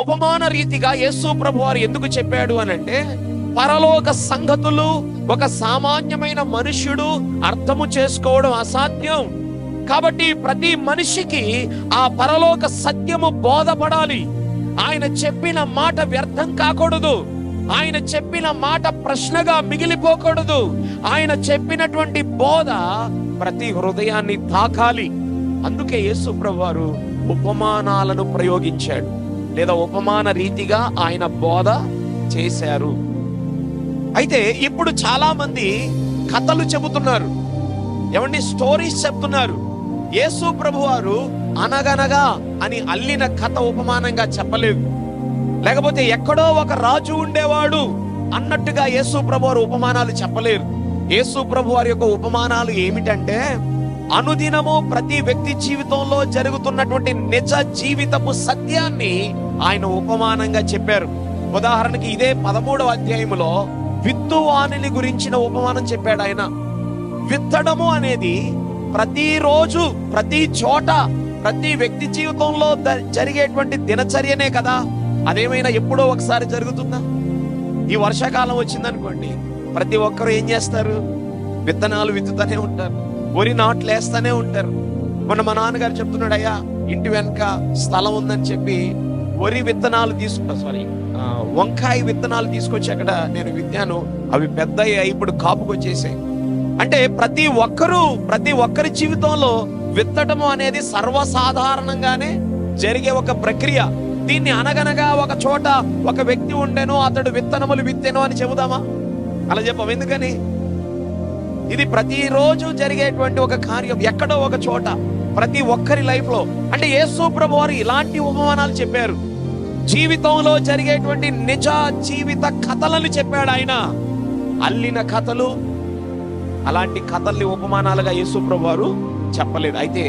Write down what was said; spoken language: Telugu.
ఉపమాన రీతిగా యేసు ప్రభు వారు ఎందుకు చెప్పాడు అని అంటే పరలోక సంగతులు ఒక సామాన్యమైన మనుష్యుడు అర్థము చేసుకోవడం అసాధ్యం. కాబట్టి ప్రతి మనిషికి ఆ పరలోక సత్యము బోధపడాలి. ఆయన చెప్పిన మాట వ్యర్థం కాకూడదు. ఆయన చెప్పిన మాట ప్రశ్నగా మిగిలిపోకూడదు. ఆయన చెప్పినటువంటి బోధ ప్రతి హృదయాన్ని తాకాలి. అందుకే యేసు వారు ఉపమానాలను ప్రయోగించాడు. లేదా ఉపమాన రీతిగా ఆయన బోధ చేశారు. అయితే ఇప్పుడు చాలా మంది కథలు చెబుతున్నారు. ఏమండి స్టోరీస్ చెప్తున్నారు. యేసు ప్రభు వారు అనగనగా అని అల్లిన కథ ఉపమానంగా చెప్పలేదు. లేకపోతే ఎక్కడో ఒక రాజు ఉండేవాడు అన్నట్టుగా యేసు ప్రభు వారు ఉపమానాలు చెప్పలేరు. యేసు ప్రభు వారి యొక్క ఉపమానాలు ఏమిటంటే అనుదినము ప్రతి వ్యక్తి జీవితంలో జరుగుతున్నటువంటి నిజ జీవితపు సత్యాన్ని ఆయన ఉపమానంగా చెప్పారు. ఉదాహరణకి ఇదే పదమూడవ అధ్యాయములో విత్తువాణిని గురించిన ఉపమానం చెప్పాడు ఆయన. విత్తడము అనేది ప్రతిరోజు ప్రతి చోట ప్రతి వ్యక్తి జీవితంలో జరిగేటువంటి దినచర్యనే కదా. అదేమైనా ఎప్పుడో ఒకసారి జరుగుతుందా? ఈ వర్షాకాలం వచ్చిందనుకోండి ప్రతి ఒక్కరు ఏం చేస్తారు? విత్తనాలు విత్తుతూనే ఉంటారు వరి నాట్లు వేస్తూనే ఉంటారు. మొన్న మా నాన్నగారు చెప్తున్నాడు అయ్యా ఇంటి వెనక స్థలం ఉందని చెప్పి వరి విత్తనాలు తీసుకు సారీ వంకాయ విత్తనాలు తీసుకొచ్చి అక్కడ నేను విత్తాను అవి పెద్ద ఇప్పుడు కాపుకు వచ్చేసాయి. అంటే ప్రతి ఒక్కరూ ప్రతి ఒక్కరి జీవితంలో విత్తటము అనేది సర్వసాధారణంగానే జరిగే ఒక ప్రక్రియ. దీన్ని అనగనగా ఒక చోట ఒక వ్యక్తి ఉండెను అతడు విత్తనములు విత్తెను అని చెబుదామా? అలా చెప్పం. ఎందుకని? ఇది ప్రతిరోజు జరిగేటువంటి ఒక కార్యం ఎక్కడో ఒక చోట ప్రతి ఒక్కరి లైఫ్లో అంటే యేసు ప్రభు వారు ఇలాంటి ఉపమానాలు చెప్పారు. జీవితంలో జరిగేటువంటి నిజ జీవిత కథలను చెప్పాడు ఆయన. అల్లిన కథలు అలాంటి కథల్ని ఉపమానాలుగా యేసు ప్రభు వారు చెప్పలేదు. అయితే